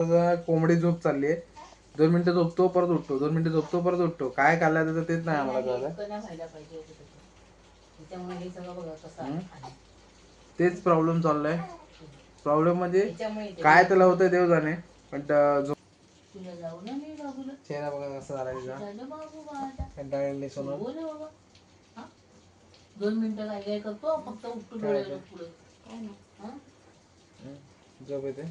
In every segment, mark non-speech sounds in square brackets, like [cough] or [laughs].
कोंबडी झोप चालली आहे. दोन मिनिटं झोपतो परत उठतो. दोन मिनिटं झोपतो परत उठतो. काय खाल्लं त्याचं तेच नाही आम्हाला कळलं. तेच प्रॉब्लेम चाललाय प्रॉब्लेम म्हणजे काय त्याला होतंय देव जाणे पण चेहरा बघा कसा झाला तिचा. कंटाळलेली? दोन मिनिटं काय काय करतो फक्त उठतो डोळे पुढे? झोप येते.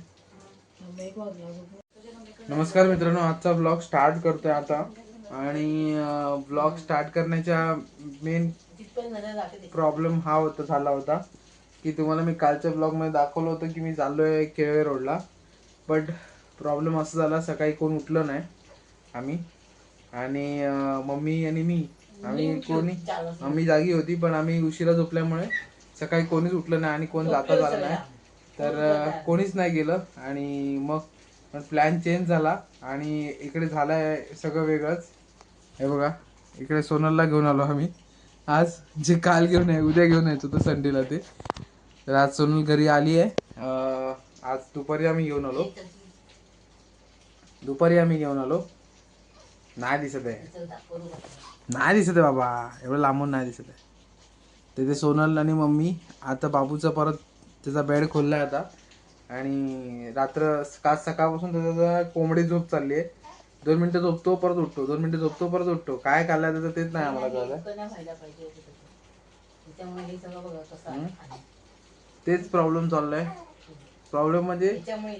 नमस्कार मित्रांनो आजचा ब्लॉग स्टार्ट करतोय आता आणि ब्लॉग स्टार्ट करण्याच्या मेन. प्रॉब्लेम हा होता झाला होता की तुम्हाला मी कालच्या ब्लॉगमध्ये दाखवलं होतं की मी चाललोय केळवे रोडला बट प्रॉब्लेम असं झाला सकाळी कोण उठलं नाही आम्ही आणि मम्मी आणि मी आम्ही कोणी. आम्ही जागी होती पण आम्ही उशिरा झोपल्यामुळे सकाळी कोणीच उठलं नाही आणि कोण जाता झालं नाही. तर कोणीच नाही गेलं आणि मग प्लॅन चेंज झाला आणि इकडे झालाय सगळं वेगळंच. हे बघा इकडे सोनलला घेऊन आलो आम्ही. आज जे काल घेऊन आहे उद्या घेऊन येतो तर संडेला ते. तर आज सोनल घरी आली आहे. आज दुपारी आम्ही घेऊन आलो. दुपारी आम्ही घेऊन आलो. नाही दिसत आहे. नाही दिसत आहे बाबा. एवढं लांबून नाही दिसत आहे. तिथे सोनल आणि मम्मी आता बाबूचा परत त्याचा बेड खोललाय आता. आणि रात्र काल सकाळपासून त्याचा कोंबडी झोप चालली आहे दोन मिनिटं झोपतो परत उठतो. दोन मिनिटं झोपतो परत उठतो. काय खाल्लं त्याचं तेच नाही आम्हाला कळलं. तेच प्रॉब्लेम चाललाय. प्रॉब्लेम म्हणजे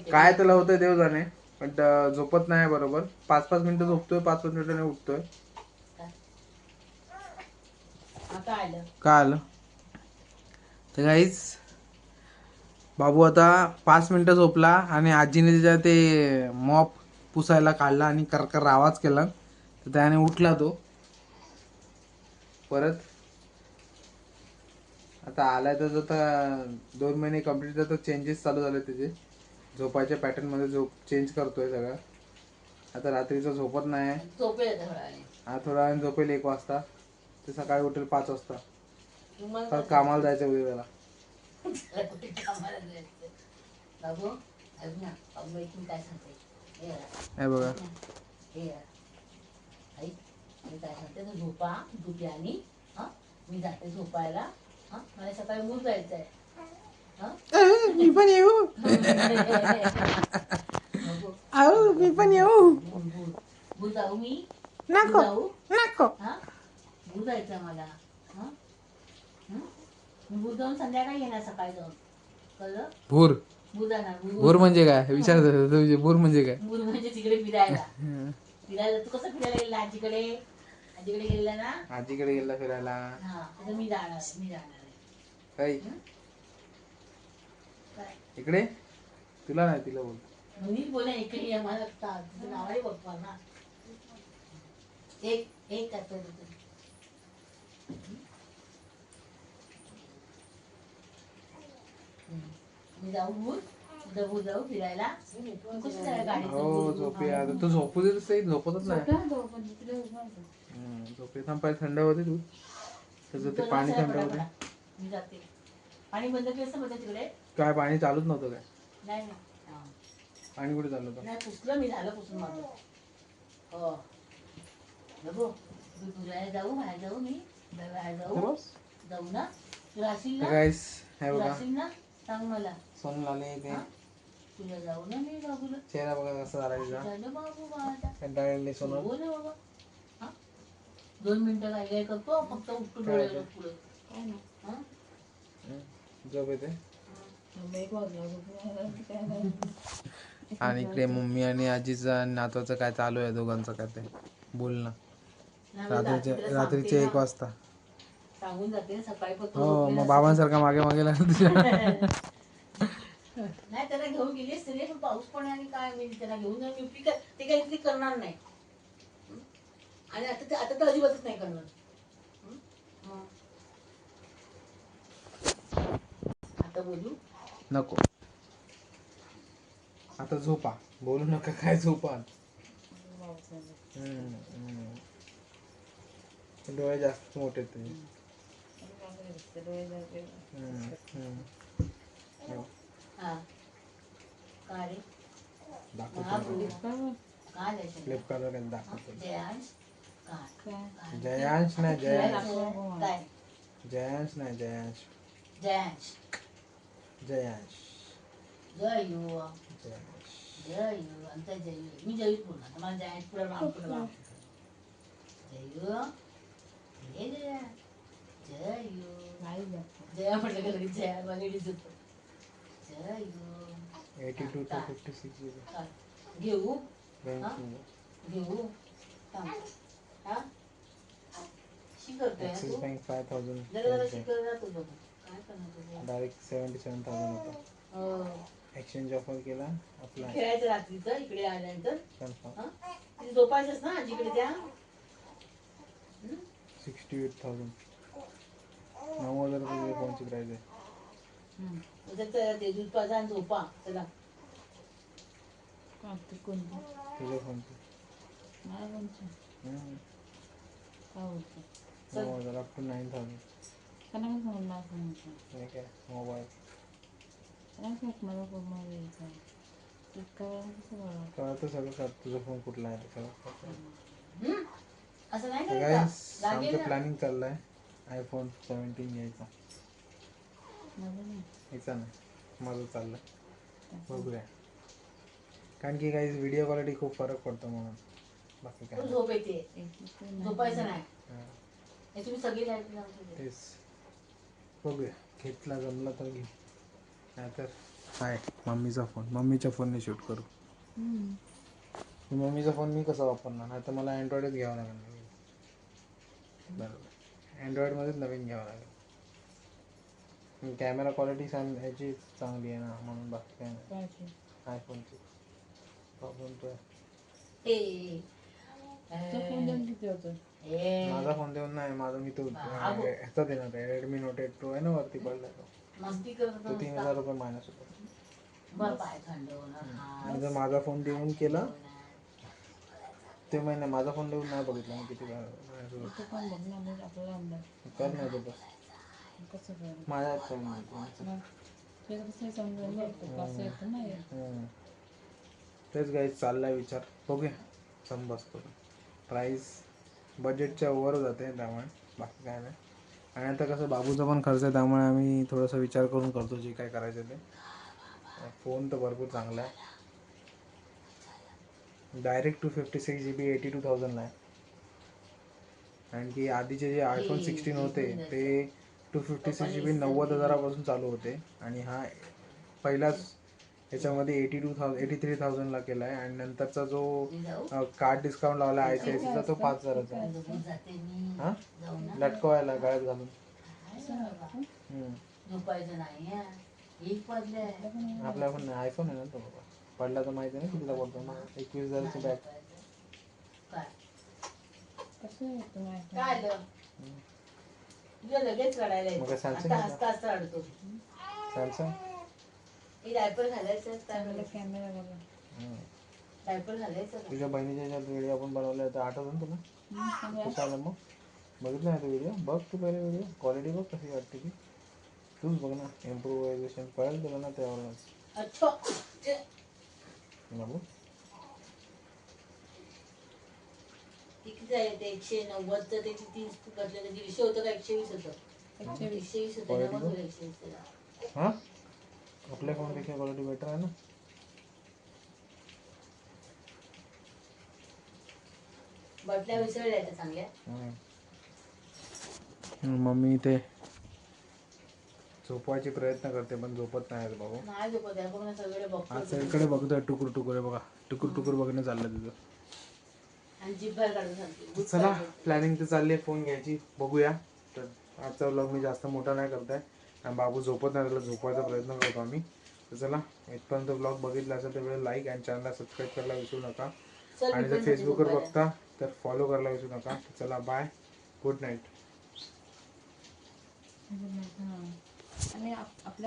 काय त्याला होतंय देव जाणे. पण झोपत नाही बरोबर. पाच पाच मिनिटं झोपतोय पाच पाच मिनिटांनी उठतोय. काय आलं. तर काहीच बाबू आता पाच मिनिटं झोपला आणि आजीने त्याच्या ते मॉप पुसायला काढला आणि करकर आवाज केला. तर त्याने उठला तो. परत आता आलाय तर आता दोन महिने कंप्लीट तर चेंजेस चालू झाले त्याचे झोपायच्या pattern मध्ये झोप चेंज करतोय सगळं. आता रात्रीचं झोपत नाही. हा थोडा वेळाने झोपेल एक वाजता. ते सकाळी उठेल पाच वाजता. कामाला जायचं उद्या त्याला. कुठे कामाला जायचं? बाबू ऐक ना बाबू मी काय सांगते हे बघा, हे बघा हे. ऐक मी काय सांगते? तू झोपा झोपी आणि हा? मी जाते झोपायला. हा? मला सकाळी मूल जायचं आहे हा मी पण येऊ. आहो मी पण येऊ. जाऊ मी? नको जाऊ? नको. हा? भूल जायचं मला? जाऊन संध्याकाळी येणार सकाळी जाऊन. कळलं? भूर. जाणार भूर. म्हणजे काय? विचार तुझे भूर म्हणजे काय? मूल म्हणजे तिकडे फिरायला. [laughs] फिरायला तू कसं फिरायला गेला आजीकडे? आजीकडे गेलेला ना? आजीकडे गेला फिरायला. हा तर मी जाणार मी जाणार काय? इकडे? तुला नाही तिला बोल. मी बोला इकडे ये मला ता- तुझं नाव आहे बप्पा ना. एक एक करतो तुझं. हम्म. मी जाऊ जाऊ फिरायला. तू कसं हो? झोपे आता तू झोपू झोपतच नाही. हम्म, झोपे थांब पाय थंड होते तू. त्याचं ते पाणी थंड होते. मी जाते. पाणी बंद केलं असतं बघा तिकडे. काय पाणी चालूच नव्हतं काय? नाही हा. पाणी कुठे चालू होतं? नाही पुसलं मी झालं पुसून माझं हो. बघू. तू तुझ्या जाऊ बाहेर जाऊ मी. बाहेर जाऊ. जाऊ ना. तू राहशील ना? गाईस हे तू बघा. राहशील ना? सांग मला. सोनल आले ते. हा? तुझ्या जाऊ ना मी बाबूला. चेहरा बघा कसा झाला तिचा झालं बाबू माझा कंटाळलेली सोनल हो ना बाबा. हा? दोन मिनिटं काय काय करतो फक्त उठतो डोळे पुढे. काय ना. हा? झोप येते. वाजला. आणि इकडे मम्मी आणि आजीचं आणि नातवाचं काय चालू आहे दोघांचं काय ते? बोलणं नाही, मी रात्रीचे रात्रीचे एक ना. वाजता. सांगून जाते सकाळी पण तो हो झोपलेला मग बाबांसारखा मागे मागे लागला तुझ्या [laughs] नाही त्याला घेऊन गेलीस तरी पण पाऊस पण आहे आणि काय मी त्याला घेऊन जाऊन युपी कर ते काही इतकी करणार नाही. हं? आणि आता ते आता तर अजिबातच नाही करणार. हं? आता बोलू? नको. आता झोपा. बोलू नका काय झोपा हम्म, हम्म. डोळे जास्त मोठे आहेत तुझे हम्म, हम्म. हा का रे दाखवतो हा, बोल. फ्लिपकार्टवर काय द्यायचं फ्लिपकार्टवर एकदा दाखवतो जयांश काय काय काय? जयांश नाही जयांश काय जयांश नाही जयांश जयांश जयांश जय यू जयांश जय यू आमचा जय यू मी जयूच बोलणार मला जयांश पुढे नाव पुढे नाव जय यू हे जया जय जया म्हटलं का जया? होतो Jay eighty two two fifty six? घेऊ? थांब. हा? तू? बँक फाय जरा जरा थाउजंड शी करत राहतो बघ. काय करणार तुझं डायरेक्ट सेवन्टी सेवन थाउजंड होता. हो. एक्सचेंज ऑफर केला आपला खेळायचं रात्रीचं इकडे आल्यानंतर. कन्फर्म हा? तिथे झोपायचंच ना आजीकडे त्या? सिक्स्टी एट थाउजंड नऊ हजार रुपये फोनची प्राईस आहे? उद्या चला ते दूध पाजा आणि झोपा चला कोणती कोणती? तुझ्या फोनची मला कोणती हम्म. काय होतं नऊ हजार अप टू नाईन थाउजंड त्यांना काय सांगून मला सांगितलं हे काय? मोबाईल. त्यांना सांग मला फोनमध्ये यायचा. फ्लिपकार्टवर कसं बघा कळतं सगळं कळतं. तुझा फोन कुठला आहे ते सगळं कळतं. हं? असं नाही तर करायचं. guys, लागेल आमचं ना प्लॅनिंग चाललंय. आयफोन सेवन्टीन नाही. घ्यायचा नाही माझं चाललंय बघूया. कारण की काही व्हिडिओ क्वालिटी खूप फरक पडतो म्हणून. बाकी काय. झोप येते. झोपायचं नाही. तुम्ही सगळी लाइट लावतो तेच. बघूया. घेतला जमला तर घे. नाहीतर हाय मम्मीचा फोन मम्मीच्या फोनने शूट करू. मम्मीचा फोन मी कसा वापरणार? नाही तर मला अँड्रॉइडच घ्यावा नवीन बरोबर. अँड्रॉइडमध्येच नवीन घ्यावं लागेल. कॅमेरा क्वालिटी सांग ह्याची चांगली आहे ना म्हणून बाकी काय नाही? आयफोनची प्रॉब्लेम तो आहे. हे हे माझा फोन देऊन नाही माझा मी तो. ह्याचा देणार आहे रेडमी नोट एट प्रो आहे ना वरती पडला तो. तीन हजार रुपये मायनस होतो. हा. आणि जर माझा फोन देऊन केला ते महिने माझा फोन देऊन नाही बघितला मी किती वेळा. होतो. तो पण बघ ना मग आपल्याला अंदाज. कर नाही ते बस कसं कर? माझ्या हातात काही नाही कोणाचं. मग ते कसं समजून बघतो कसं येतं नाही येत. हम्म. तेच काही चाललाय विचार. बघूया. सम बसतो प्राईस बजेटच्या वर जाते त्यामुळे. बाकी काय नाही. आणि आता कसं बाबूचा पण खर्च आहे त्यामुळे आम्ही थोडासा विचार करून करतो जे काय करायचं ते. फोन तर भरपूर चांगला आहे. Direct two fifty six G B eighty two थाउजंडला आहे. कारण की आधीचे जे आयफोन सिक्स्टीन होते ते two fifty six G B नव्वद हजारापासून चालू होते. आणि हा पहिलाच याच्यामध्ये eighty two thousand eighty three थाउजंडला केला आहे आणि नंतरचा जो कार्ड डिस्काउंट लावला आय सी आय सीचा तो पाच हजाराचा आहे. हा? लटकवायला गळ्यात घालून आपल्या पण आयफोन आहे ना तो बाबा. पडला तर माहिती आहे ना कितीला पडतो ना एकवीस हजारची बॅग काय कसं येतं माहिती? काय आलं? तुझं लगेच काढायला मग येतं. काय Samsung आता आहे का? हसता हसता अडतो सॅमसंग हे घालायचं चांगला घालायचं का? तुझ्या बहिणीच्या ह्याच्यात व्हिडिओ आपण बनवले होते. आठवतं ना तुला? कसं आलं मग. बघितलं नाही तो व्हिडिओ बघ तू पहिले व्हिडिओ क्वालिटी बघ कशी वाटते ती. तूच बघ ना. इम्प्रुव्हायझेशन कळेल तुला ना त्यावरूनच. अच्छा. ते किती आहे ते एकशे नव्वदचं ते दीडशे होतं का एकशे वीस होतं एकशे वीस होतं नव्वद. होतं वीस. हां आपल्या फोनपेक्षा क्वालिटी बेटर आहे ना बटल्या विसरल्या त्या चांगल्या मम्मी ते झोपवायचे प्रयत्न करते पण झोपत नाही झोपत आहे. बघ ना सगळे बघतो आज इकडे बघतोय टुकुर टुकुर आहे बघा. टुकुर टुकुर बघणं चाललं तिथं आणि जीभ बाहेर काढून सांगते. चला प्लॅनिंग तर चालली आहे फोन घ्यायची. बघूया. तर आजचा व्लॉग मी जास्त मोठा नाही करताय. आणि बाबू झोपत नाही त्याला झोपवायचा प्रयत्न करतो आम्ही. तर चला इथपर्यंत ब्लॉग बघितला असेल तर वेळ लाईक आणि चॅनलला सबस्क्राईब करायला विसरू नका. चल, आणि जर फेसबुकवर झोपायला. बघता तर फॉलो करायला विसरू नका. तर चला बाय गुड नाईट आणि आप- आपल्या